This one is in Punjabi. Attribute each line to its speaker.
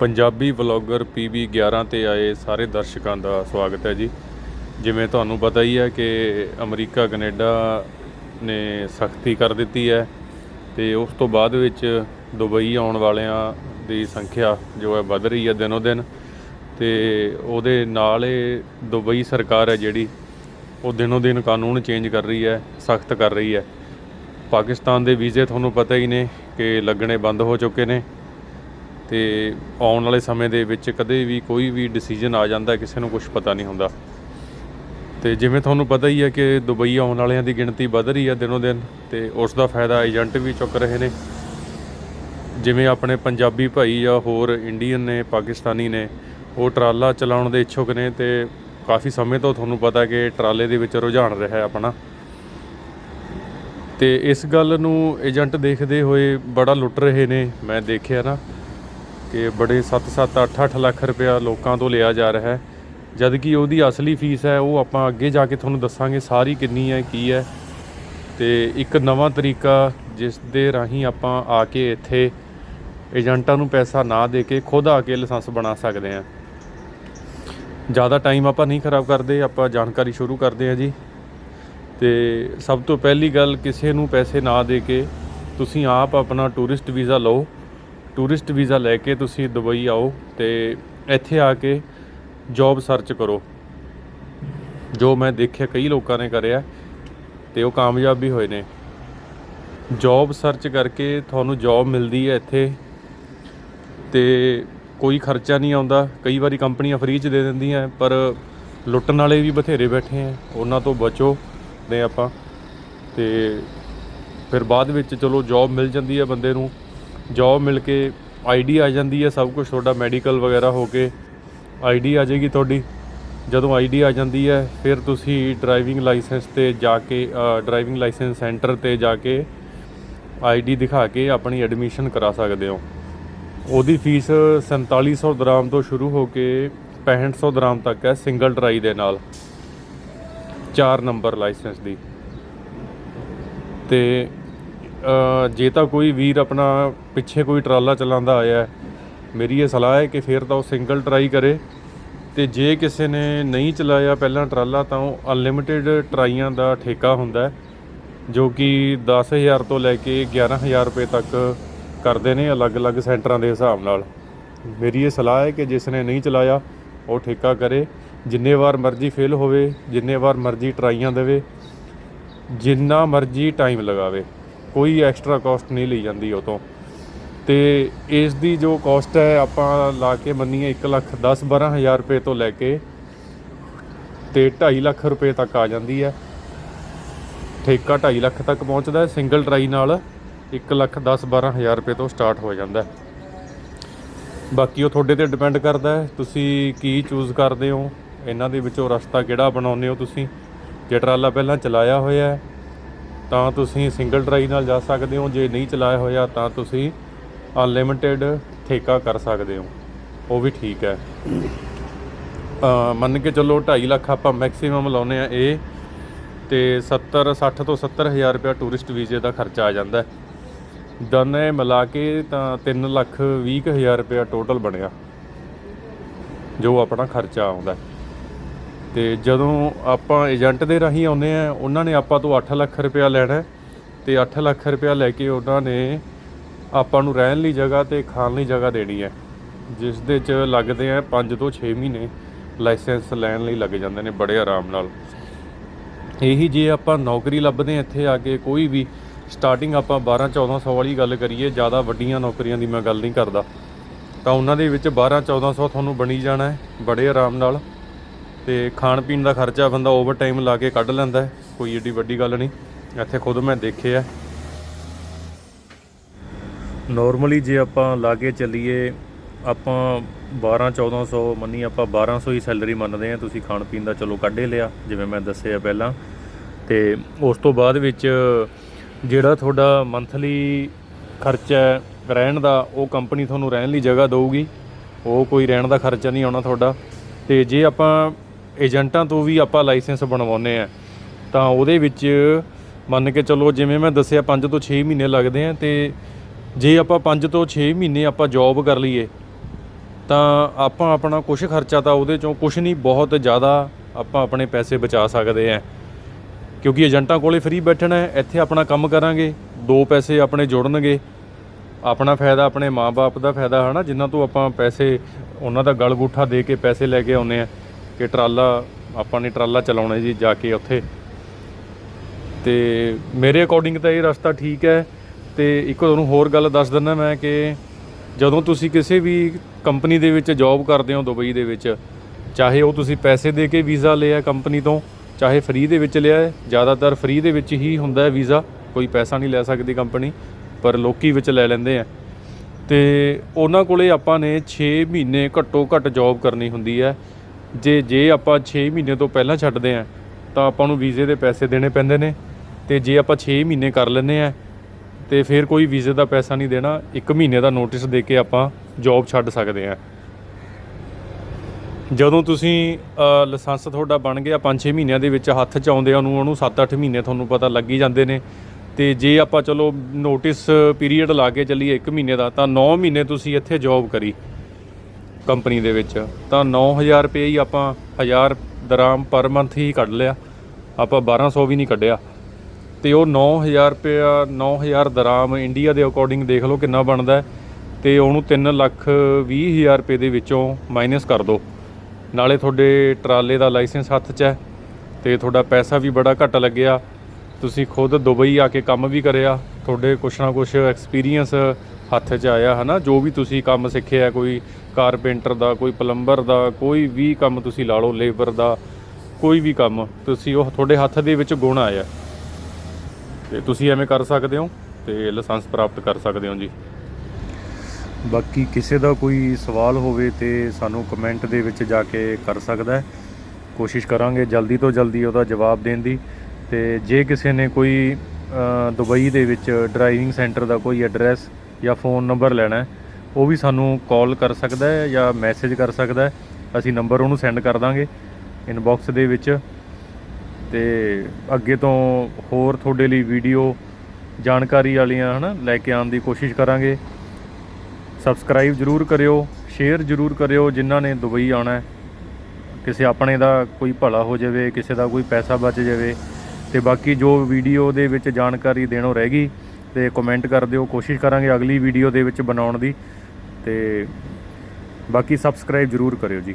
Speaker 1: ਪੰਜਾਬੀ ਵਲੌਗਰ ਪੀਬੀ 11 ਤੇ ਆਏ ਸਾਰੇ ਦਰਸ਼ਕਾਂ ਦਾ ਸਵਾਗਤ ਹੈ ਜੀ। ਜਿਵੇਂ ਤੁਹਾਨੂੰ ਪਤਾ ਹੀ ਹੈ ਕਿ ਅਮਰੀਕਾ, ਕੈਨੇਡਾ ਨੇ ਸਖਤੀ ਕਰ ਦਿੱਤੀ ਹੈ ਤੇ ਉਸ ਤੋਂ ਬਾਅਦ ਵਿੱਚ ਦੁਬਈ ਆਉਣ ਵਾਲਿਆਂ ਦੀ ਸੰਖਿਆ ਜੋ ਹੈ ਵੱਧ ਰਹੀ ਹੈ ਦਿਨੋ ਦਿਨ ਤੇ ਉਹਦੇ ਨਾਲ ਇਹ ਦੁਬਈ ਸਰਕਾਰ ਹੈ ਜਿਹੜੀ, ਉਹ ਦਿਨੋ ਦਿਨ ਕਾਨੂੰਨ ਚੇਂਜ ਕਰ ਰਹੀ ਹੈ, ਸਖਤ ਕਰ ਰਹੀ ਹੈ। ਪਾਕਿਸਤਾਨ ਦੇ ਵੀਜ਼ੇ ਤੁਹਾਨੂੰ ਪਤਾ ਹੀ ਨੇ ਕਿ ਲੱਗਣੇ ਬੰਦ ਹੋ ਚੁੱਕੇ ਨੇ। ਤੇ ਆਉਣ ਵਾਲੇ ਸਮੇਂ ਦੇ ਵਿੱਚ ਕਦੇ ਵੀ ਕੋਈ ਵੀ ਡਿਸੀਜਨ ਆ ਜਾਂਦਾ, ਕਿਸੇ ਨੂੰ ਕੁਝ ਪਤਾ ਨਹੀਂ ਹੁੰਦਾ। ਤੇ ਜਿਵੇਂ ਤੁਹਾਨੂੰ ਪਤਾ ਹੀ ਹੈ ਕਿ ਦੁਬਈ ਆਉਣ ਵਾਲਿਆਂ ਦੀ ਗਿਣਤੀ ਵਧ ਰਹੀ ਹੈ ਦਿਨੋ ਦਿਨ ਤੇ ਉਸ ਦਾ ਫਾਇਦਾ ਏਜੰਟ ਵੀ ਚੁੱਕ ਰਹੇ ਨੇ। ਜਿਵੇਂ ਆਪਣੇ ਪੰਜਾਬੀ ਭਾਈ ਜਾਂ ਹੋਰ ਇੰਡੀਅਨ ਨੇ, ਪਾਕਿਸਤਾਨੀ ਨੇ, ਉਹ ਟਰਾਲਾ ਚਲਾਉਣ ਦੇ ਇੱਛੁਕ ਨੇ ਤੇ ਕਾਫੀ ਸਮੇਂ ਤੋਂ ਤੁਹਾਨੂੰ ਪਤਾ ਕਿ ਟਰਾਲੇ ਦੇ ਵਿੱਚ ਰੁਝਾਨ ਰਿਹਾ ਹੈ ਆਪਣਾ। ਤੇ ਇਸ ਗੱਲ ਨੂੰ ਏਜੰਟ ਦੇਖਦੇ ਹੋਏ ਬੜਾ ਲੁੱਟ ਰਹੇ ਨੇ, ਮੈਂ ਦੇਖਿਆ ਨਾ। ਕਿ ਬੜੇ 7-7 8-8 ਲੱਖ ਰੁਪਇਆ ਲੋਕਾਂ ਤੋਂ ਲਿਆ ਜਾ ਰਿਹਾ ਹੈ। ਜਦ ਕਿ ਉਹਦੀ ਅਸਲੀ ਫੀਸ ਹੈ, ਉਹ ਆਪਾਂ ਅੱਗੇ ਜਾ ਕੇ ਤੁਹਾਨੂੰ ਦੱਸਾਂਗੇ ਸਾਰੀ ਕਿੰਨੀ ਹੈ, ਕੀ ਹੈ। ਤੇ ਇੱਕ ਨਵਾਂ ਤਰੀਕਾ ਜਿਸ ਦੇ ਰਾਹੀਂ ਆਪਾਂ ਆ ਕੇ ਇੱਥੇ ਏਜੰਟਾਂ ਨੂੰ ਪੈਸਾ ਨਾ ਦੇ ਕੇ ਖੁਦ ਆ ਕੇ ਲਾਇਸੈਂਸ ਬਣਾ ਸਕਦੇ ਹਾਂ। ਜ਼ਿਆਦਾ ਟਾਈਮ ਆਪਾਂ ਨਹੀਂ ਖਰਾਬ ਕਰਦੇ, ਆਪਾਂ ਜਾਣਕਾਰੀ ਸ਼ੁਰੂ ਕਰਦੇ ਹਾਂ ਜੀ। ਤੇ ਸਭ ਤੋਂ ਪਹਿਲੀ ਗੱਲ, ਕਿਸੇ ਨੂੰ ਪੈਸੇ ਨਾ ਦੇ ਕੇ ਤੁਸੀਂ ਆਪ ਆਪਣਾ ਟੂਰਿਸਟ ਵੀਜ਼ਾ ਲਓ। ਟੂਰਿਸਟ ਵੀਜ਼ਾ ਲੈ ਕੇ ਤੁਸੀਂ ਦੁਬਈ ਆਓ ਤੇ ਇੱਥੇ ਆ ਕੇ ਜੌਬ ਸਰਚ ਕਰੋ। ਜੋ ਮੈਂ ਦੇਖਿਆ ਕਈ ਲੋਕਾਂ ਨੇ ਕਰਿਆ ਤੇ ਉਹ ਕਾਮਯਾਬ ਵੀ ਹੋਏ ਨੇ। ਜੌਬ ਸਰਚ ਕਰਕੇ ਤੁਹਾਨੂੰ ਜੌਬ ਮਿਲਦੀ ਹੈ ਇੱਥੇ ਤੇ ਕੋਈ ਖਰਚਾ ਨਹੀਂ ਆਉਂਦਾ। ਕਈ ਵਾਰੀ ਕੰਪਨੀਆਂ ਫ੍ਰੀ ਚ ਦੇ ਦਿੰਦੀਆਂ, ਪਰ ਲੁੱਟਣ ਵਾਲੇ ਵੀ ਬਥੇਰੇ ਬੈਠੇ ਆ। ਉਹਨਾਂ ਤੋਂ ਬਚੋ ਨੇ ਆਪਾਂ ਤੇ ਫਿਰ ਬਾਅਦ ਵਿੱਚ ਚਲੋ ਜੌਬ ਮਿਲ ਜਾਂਦੀ ਹੈ ਬੰਦੇ ਨੂੰ। ਜੌਬ ਮਿਲ ਕੇ ਆਈਡੀ ਆ ਜਾਂਦੀ ਹੈ, ਸਭ ਕੁਝ ਤੁਹਾਡਾ ਮੈਡੀਕਲ ਵਗੈਰਾ ਹੋ ਕੇ ਆਈਡੀ ਆ ਜਾਏਗੀ ਤੁਹਾਡੀ। ਜਦੋਂ ਆਈਡੀ ਆ ਜਾਂਦੀ ਹੈ, ਫਿਰ ਤੁਸੀਂ ਡਰਾਈਵਿੰਗ ਲਾਇਸੈਂਸ ਤੇ ਜਾ ਕੇ ਡਰਾਈਵਿੰਗ ਲਾਇਸੈਂਸ ਸੈਂਟਰ ਤੇ ਜਾ ਕੇ ਆਈਡੀ ਦਿਖਾ ਕੇ ਆਪਣੀ ਐਡਮਿਸ਼ਨ ਕਰਾ ਸਕਦੇ ਹੋ। ਉਹਦੀ ਫੀਸ 4700 ਦਰਾਮ ਤੋਂ ਸ਼ੁਰੂ ਹੋ ਕੇ 6500 ਦਰਾਮ ਤੱਕ ਹੈ ਸਿੰਗਲ ਟਰਾਈ ਦੇ ਨਾਲ। 4 ਨੰਬਰ ਲਾਇਸੈਂਸ ਦੀ। ਤੇ ਜੇ ਤਾਂ ਕੋਈ ਵੀਰ ਆਪਣਾ ਪਿੱਛੇ ਕੋਈ ਟਰਾਲਾ ਚਲਾਉਂਦਾ ਆਇਆ ਮੇਰੀ ਇਹ ਸਲਾਹ ਹੈ ਕਿ ਫਿਰ ਤਾਂ ਉਹ ਸਿੰਗਲ ਟਰਾਈ ਕਰੇ। ਤੇ ਜੇ ਕਿਸੇ ਨੇ ਨਹੀਂ ਚਲਾਇਆ ਪਹਿਲਾਂ ਟਰਾਲਾ, ਤਾਂ ਉਹ ਅਨਲਿਮਿਟਿਡ ਟਰਾਈਆਂ ਦਾ ਠੇਕਾ ਹੁੰਦਾ ਹੈ, ਜੋ ਕਿ 10000 ਤੋਂ ਲੈ ਕੇ 11000 ਰੁਪਏ ਤੱਕ ਕਰਦੇ ਨੇ ਅਲੱਗ-ਅਲੱਗ ਸੈਂਟਰਾਂ ਦੇ ਹਿਸਾਬ ਨਾਲ। ਮੇਰੀ ਇਹ ਸਲਾਹ ਹੈ ਕਿ ਜਿਸ ਨੇ ਨਹੀਂ ਚਲਾਇਆ, ਉਹ ਠੇਕਾ ਕਰੇ। ਜਿੰਨੇ ਵਾਰ ਮਰਜ਼ੀ ਫੇਲ ਹੋਵੇ, ਜਿੰਨੇ ਵਾਰ ਮਰਜ਼ੀ ਟਰਾਈਆਂ ਦੇਵੇ, ਜਿੰਨਾ ਮਰਜ਼ੀ ਟਾਈਮ ਲਗਾਵੇ। ਕੋਈ ਐਕਸਟਰਾ ਕਾਸਟ ਨਹੀਂ ਲਈ ਜਾਂਦੀ ਉਹ ਤੋਂ ਤੇ ਇਸ ਦੀ ਜੋ ਕਾਸਟ ਹੈ, ਆਪਾਂ ਲਾ ਕੇ ਮੰਨੀਏ 1 ਲੱਖ 10 12000 ਰੁਪਏ ਤੋਂ ਲੈ ਕੇ ਤੇ 2.5 ਲੱਖ ਰੁਪਏ ਤੱਕ ਆ ਜਾਂਦੀ ਹੈ। ਠੇਕਾ 2.5 ਲੱਖ ਤੱਕ ਪਹੁੰਚਦਾ ਹੈ ਸਿੰਗਲ ਟਰਾਈ ਨਾਲ 1 ਲੱਖ 10 12000 ਰੁਪਏ ਤੋਂ ਸਟਾਰਟ ਹੋ ਜਾਂਦਾ ਹੈ। ਬਾਕੀ ਉਹ ਤੁਹਾਡੇ ਤੇ ਡਿਪੈਂਡ ਕਰਦਾ ਹੈ, ਤੁਸੀਂ ਕੀ ਚੂਜ਼ ਕਰਦੇ ਹੋ, ਇਹਨਾਂ ਦੇ ਵਿੱਚੋਂ ਰਸਤਾ ਕਿਹੜਾ ਬਣਾਉਂਦੇ ਹੋ ਤੁਸੀਂ? ਜੇ ਟਰਾਲਾ ਪਹਿਲਾਂ ਚਲਾਇਆ ਹੋਇਆ ਹੈ ਤਾਂ ਤੁਸੀਂ ਸਿੰਗਲ ਟਰਾਈ ਨਾਲ ਜਾ ਸਕਦੇ ਹੋ, ਜੇ ਨਹੀਂ ਚਲਾਇਆ ਹੋਇਆ ਤਾਂ ਤੁਸੀਂ ਅਨਲਿਮਿਟਿਡ ਠੇਕਾ ਕਰ ਸਕਦੇ ਹੋ। ਉਹ ਵੀ ਠੀਕ ਹੈ। ਮੰਨ ਕੇ ਚੱਲੋ 2.5 ਲੱਖ ਆਪਾਂ ਮੈਕਸਿਮਮ ਲਾਉਨੇ ਆ ਇਹ ਤੇ 70 60 ਤੋਂ 70 ਹਜ਼ਾਰ ਰੁਪਇਆ ਟੂਰਿਸਟ ਵੀਜ਼ੇ ਦਾ ਖਰਚਾ ਆ ਜਾਂਦਾ ਹੈ। ਦੋਨੇ ਮਿਲਾ ਕੇ ਤਾਂ 3 ਲੱਖ 20 ਕੁ ਹਜ਼ਾਰ ਰੁਪਇਆ ਟੋਟਲ ਬਣਿਆ, ਜੋ ਆਪਣਾ ਖਰਚਾ ਆਉਂਦਾ ਹੈ। ਤੇ ਜਦੋਂ ਆਪਾਂ ਏਜੰਟ ਦੇ ਰਾਹੀਂ ਆਉਂਦੇ ਆ, ਉਹਨਾਂ ਨੇ ਆਪਾਂ ਤੋਂ 8 ਲੱਖ ਰੁਪਇਆ ਲੈਣਾ ਹੈ ਤੇ 8 ਲੱਖ ਰੁਪਇਆ ਲੈ ਕੇ ਉਹਨਾਂ ਨੇ ਆਪਾਂ ਨੂੰ ਰਹਿਣ ਲਈ ਜਗ੍ਹਾ ਤੇ ਖਾਣ ਲਈ ਜਗ੍ਹਾ ਦੇਣੀ ਹੈ, ਜਿਸ ਦੇ ਚ ਲੱਗਦੇ ਆ 5 ਤੋਂ 6 ਮਹੀਨੇ ਲਾਇਸੈਂਸ ਲੈਣ ਲਈ ਲੱਗ ਜਾਂਦੇ ਨੇ ਬੜੇ ਆਰਾਮ ਨਾਲ। ਇਹੀ ਜੇ ਆਪਾਂ ਨੌਕਰੀ ਲੱਭਦੇ ਹਾਂ ਇੱਥੇ ਆ ਕੇ, ਕੋਈ ਵੀ ਸਟਾਰਟਿੰਗ ਆਪਾਂ 12 1400 ਵਾਲੀ ਗੱਲ ਕਰੀਏ, ਜ਼ਿਆਦਾ ਵੱਡੀਆਂ ਨੌਕਰੀਆਂ ਦੀ ਮੈਂ ਗੱਲ ਨਹੀਂ ਕਰਦਾ, ਤਾਂ ਉਹਨਾਂ ਦੇ ਵਿੱਚ 12 1400 ਤੁਹਾਨੂੰ ਬਣੀ ਜਾਣਾ ਹੈ, ਬੜੇ ਆਰਾਮ ਨਾਲ। ਤੇ ਖਾਣ ਪੀਣ ਦਾ ਖਰਚਾ ਬੰਦਾ ਓਵਰ ਟਾਈਮ ਲਾ ਕੇ ਕੱਢ ਲੈਂਦਾ ਕੋਈ ਏਡੀ ਵੱਡੀ ਗੱਲ ਨਹੀਂ, ਇੱਥੇ ਖੁਦ ਮੈਂ ਦੇਖਿਆ ਨਾਰਮਲੀ ਜੇ ਆਪਾਂ ਲਾ ਕੇ ਚੱਲੀਏ, ਆਪਾਂ 12 1400 ਮੰਨੀ ਆਪਾਂ 1200 ਹੀ ਸੈਲਰੀ ਮੰਨਦੇ ਆ ਤੁਸੀਂ ਖਾਣ ਪੀਣ ਦਾ ਚਲੋ ਕੱਢ ਹੀ ਲਿਆ, ਜਿਵੇਂ ਮੈਂ ਦੱਸਿਆ ਪਹਿਲਾਂ। ਤੇ ਉਸ ਤੋਂ ਬਾਅਦ ਵਿੱਚ ਜਿਹੜਾ ਤੁਹਾਡਾ ਮੰਥਲੀ ਖਰਚਾ ਰਹਿਣ ਦਾ, ਉਹ ਕੰਪਨੀ ਤੁਹਾਨੂੰ ਰਹਿਣ ਲਈ ਜਗ੍ਹਾ ਦੇਊਗੀ, ਉਹ ਕੋਈ ਰਹਿਣ ਦਾ ਖਰਚਾ ਨਹੀਂ ਆਉਣਾ ਤੁਹਾਡਾ। ਤੇ ਜੇ ਆਪਾਂ ਏਜੰਟਾਂ ਤੋਂ ਵੀ ਆਪਾਂ ਲਾਇਸੈਂਸ ਬਣਵਾਉਂਦੇ ਆ ਤਾਂ ਉਹਦੇ ਵਿੱਚ ਮੰਨ ਕੇ ਚੱਲੋ, ਜਿਵੇਂ ਮੈਂ ਦੱਸਿਆ 5 ਤੋਂ 6 ਮਹੀਨੇ ਲੱਗਦੇ ਆ ਤੇ ਜੇ ਆਪਾਂ 5 ਤੋਂ 6 ਮਹੀਨੇ ਆਪਾਂ ਜੌਬ ਕਰ ਲਈਏ, ਤਾਂ ਆਪਾਂ ਆਪਣਾ ਕੁਝ ਖਰਚਾ ਤਾਂ ਉਹਦੇ ਚੋਂ ਕੁਝ ਨਹੀਂ, ਬਹੁਤ ਜ਼ਿਆਦਾ ਆਪਾਂ ਆਪਣੇ ਪੈਸੇ ਬਚਾ ਸਕਦੇ ਆ। ਕਿਉਂਕਿ ਏਜੰਟਾਂ ਕੋਲੇ ਫ੍ਰੀ ਬੈਠਣਾ ਹੈ, ਇੱਥੇ ਆਪਣਾ ਕੰਮ ਕਰਾਂਗੇ, ਦੋ ਪੈਸੇ ਆਪਣੇ ਜੁੜਨਗੇ। ਆਪਣਾ ਫਾਇਦਾ ਆਪਣੇ ਮਾਪੇ ਦਾ ਫਾਇਦਾ ਹੈ ਨਾ ਜਿਨ੍ਹਾਂ ਤੋਂ ਆਪਾਂ ਪੈਸੇ, ਉਹਨਾਂ ਦਾ ਗਲ ਗੁੱਠਾ ਦੇ ਕੇ ਪੈਸੇ ਲੈ ਕੇ ਆਉਨੇ ਆ। ਕਿ ਟਰਾਲਾ, ਆਪਾਂ ਨੇ ਟਰਾਲਾ ਚਲਾਉਣਾ ਜੀ ਜਾ ਕੇ ਉੱਥੇ। ਤੇ ਮੇਰੇ ਅਕੋਰਡਿੰਗ ਤਾਂ ਇਹ ਰਸਤਾ ਠੀਕ ਹੈ। ਤੇ ਇੱਕ ਤੁਹਾਨੂੰ ਹੋਰ ਗੱਲ ਦੱਸ ਦਿੰਦਾ ਮੈਂ ਕਿ ਜਦੋਂ ਤੁਸੀਂ ਕਿਸੇ ਵੀ ਕੰਪਨੀ ਦੇ ਵਿੱਚ ਜੌਬ ਕਰਦੇ ਹੋ ਦੁਬਈ ਦੇ ਵਿੱਚ, ਚਾਹੇ ਉਹ ਤੁਸੀਂ ਪੈਸੇ ਦੇ ਕੇ ਵੀਜ਼ਾ ਲਿਆ ਕੰਪਨੀ ਤੋਂ, ਚਾਹੇ ਫ੍ਰੀ ਦੇ ਵਿੱਚ ਲਿਆ ਹੈ, ਜ਼ਿਆਦਾਤਰ ਫ੍ਰੀ ਦੇ ਵਿੱਚ ਹੀ ਹੁੰਦਾ ਹੈ ਵੀਜ਼ਾ, ਕੋਈ ਪੈਸਾ ਨਹੀਂ ਲੈ ਸਕਦੀ ਕੰਪਨੀ ਪਰ ਲੋਕੀ ਵਿੱਚ ਲੈ ਲੈਂਦੇ ਆ। ਤੇ ਉਹਨਾਂ ਕੋਲੇ ਆਪਾਂ ਨੇ 6 ਮਹੀਨੇ ਘੱਟੋ ਘੱਟ ਜੌਬ ਕਰਨੀ ਹੁੰਦੀ ਹੈ। ਜੇ ਜੇ ਆਪਾਂ 6 ਮਹੀਨੇ ਤੋਂ ਪਹਿਲਾਂ ਛੱਡਦੇ ਆ, ਤਾਂ ਆਪਾਂ ਨੂੰ ਵੀਜ਼ੇ ਦੇ ਪੈਸੇ ਦੇਣੇ ਪੈਂਦੇ ਨੇ। ਤੇ ਜੇ ਆਪਾਂ 6 ਮਹੀਨੇ ਕਰ ਲੈਂਦੇ ਆ, ਤੇ ਫਿਰ ਕੋਈ ਵੀਜ਼ੇ ਦਾ ਪੈਸਾ ਨਹੀਂ ਦੇਣਾ। 1 ਮਹੀਨੇ ਦਾ ਨੋਟਿਸ ਦੇ ਕੇ ਆਪਾਂ ਜੌਬ ਛੱਡ ਸਕਦੇ ਆ। ਜਦੋਂ ਤੁਸੀਂ ਲਾਇਸੈਂਸ ਤੁਹਾਡਾ ਬਣ ਗਿਆ 5-6 ਮਹੀਨਿਆਂ ਦੇ ਵਿੱਚ ਹੱਥ 'ਚ ਆਉਂਦੇ ਆ ਨੂੰ ਉਹਨੂੰ 7-8 ਮਹੀਨੇ ਤੁਹਾਨੂੰ ਪਤਾ ਲੱਗ ਹੀ ਜਾਂਦੇ ਨੇ। ਤੇ ਜੇ ਆਪਾਂ, ਚਲੋ, ਨੋਟਿਸ ਪੀਰੀਅਡ ਲਾ ਕੇ ਚੱਲੀਏ 1 ਮਹੀਨੇ ਦਾ, ਤਾਂ 9 ਮਹੀਨੇ ਤੁਸੀਂ ਇੱਥੇ ਜੌਬ ਕਰੀ। ਕੰਪਨੀ ਦੇ ਵਿੱਚ, ਤਾਂ 9000 ਰੁਪਏ ਹੀ ਆਪਾਂ 1000 ਦਰਾਮ ਪਰ ਮੰਥ ਹੀ ਕੱਢ ਲਿਆ। ਆਪਾਂ 1200 ਵੀ ਨਹੀਂ ਕੱਢਿਆ। ਤੇ ਉਹ 9000 ਰੁਪਇਆ 9000 ਦਰਾਮ ਇੰਡੀਆ ਦੇ ਅਕੋਰਡਿੰਗ ਦੇਖ ਲਓ ਕਿੰਨਾ ਬਣਦਾ ਹੈ। ਤੇ ਉਹਨੂੰ 3 ਲੱਖ 20 ਹਜ਼ਾਰ ਰੁਪਏ ਦੇ ਵਿੱਚੋਂ ਮਾਈਨਸ ਕਰ ਦਿਓ ਨਾਲੇ ਤੁਹਾਡੇ ਟਰਾਲੇ ਦਾ ਲਾਇਸੈਂਸ ਹੱਥ 'ਚ ਹੈ ਤੇ ਤੁਹਾਡਾ ਪੈਸਾ ਵੀ ਬੜਾ ਘੱਟ ਲੱਗਿਆ। ਤੁਸੀਂ ਖੁਦ ਦੁਬਈ ਆ ਕੇ ਕੰਮ ਵੀ ਕਰਿਆ। ਤੁਹਾਡੇ ਕੁਛ ਨਾ ਕੁਛ ਐਕਸਪੀਰੀਅੰਸ ਹੱਥ 'ਚ ਆਇਆ ਹਨਾ, ਜੋ ਵੀ ਤੁਸੀਂ ਕੰਮ ਸਿੱਖਿਆ, ਕੋਈ ਕਾਰਪੈਂਟਰ ਦਾ, ਕੋਈ ਪਲੰਬਰ ਦਾ, ਕੋਈ ਵੀ ਕੰਮ ਤੁਸੀਂ ਲਾ ਲਓ, ਲੇਬਰ ਦਾ, ਕੋਈ ਵੀ ਕੰਮ, ਤੁਸੀਂ ਉਹ ਤੁਹਾਡੇ ਹੱਥ ਦੇ ਵਿੱਚ ਗੁਣ ਆਇਆ। ਤੇ ਤੁਸੀਂ ਐਵੇਂ ਕਰ ਸਕਦੇ ਹੋ ਤੇ ਲਾਇਸੈਂਸ ਪ੍ਰਾਪਤ ਕਰ ਸਕਦੇ ਹੋ ਜੀ। ਬਾਕੀ ਕਿਸੇ ਦਾ ਕੋਈ ਸਵਾਲ ਹੋਵੇ ਤੇ ਸਾਨੂੰ ਕਮੈਂਟ ਦੇ ਵਿੱਚ ਜਾ ਕੇ ਕਰ ਸਕਦਾ ਹੈ। ਕੋਸ਼ਿਸ਼ ਕਰਾਂਗੇ ਜਲਦੀ ਤੋਂ ਜਲਦੀ ਉਹਦਾ ਜਵਾਬ ਦੇਣ ਦੀ। ਤੇ ਜੇ ਕਿਸੇ ਨੇ ਕੋਈ ਦੁਬਈ ਦੇ ਵਿੱਚ ਡਰਾਈਵਿੰਗ ਸੈਂਟਰ ਦਾ ਕੋਈ ਐਡਰੈਸ ਜਾਂ ਫੋਨ ਨੰਬਰ ਲੈਣਾ ਹੈ ਉਹ ਵੀ ਸਾਨੂੰ ਕਾਲ ਕਰ ਸਕਦਾ ਹੈ ਜਾਂ ਮੈਸੇਜ ਕਰ ਸਕਦਾ ਹੈ। ਅਸੀਂ ਨੰਬਰ ਉਹਨੂੰ ਸੈਂਡ ਕਰ ਦਾਂਗੇ ਇਨਬਾਕਸ ਦੇ ਵਿੱਚ। ਤੇ ਅੱਗੇ ਤੋਂ ਹੋਰ ਤੁਹਾਡੇ ਲਈ ਵੀਡੀਓ ਜਾਣਕਾਰੀ ਵਾਲੀਆਂ, ਹਨਾ, ਲੈ ਕੇ ਆਉਣ ਦੀ ਕੋਸ਼ਿਸ਼ ਕਰਾਂਗੇ। ਸਬਸਕ੍ਰਾਈਬ ਜਰੂਰ ਕਰਿਓ ਸ਼ੇਅਰ ਜਰੂਰ ਕਰਿਓ, ਜਿਨ੍ਹਾਂ ਨੇ ਦੁਬਈ ਆਉਣਾ ਹੈ। ਕਿਸੇ ਆਪਣੇ ਦਾ ਕੋਈ ਭਲਾ ਹੋ ਜਾਵੇ, ਕਿਸੇ ਦਾ ਕੋਈ ਪੈਸਾ ਬਚ ਜਾਵੇ। ਤੇ ਬਾਕੀ ਜੋ ਵੀਡੀਓ ਦੇ ਵਿੱਚ ਜਾਣਕਾਰੀ ਦੇਣੋਂ ਰਹਿ ਗਈ, ਤੇ ਕਮੈਂਟ ਕਰ ਦਿਓ। ਕੋਸ਼ਿਸ਼ ਕਰਾਂਗੇ ਅਗਲੀ ਵੀਡੀਓ ਦੇ ਵਿੱਚ ਬਣਾਉਣ ਦੀ। ਤੇ ਬਾਕੀ ਸਬਸਕ੍ਰਾਈਬ ਜਰੂਰ ਕਰਿਓ ਜੀ।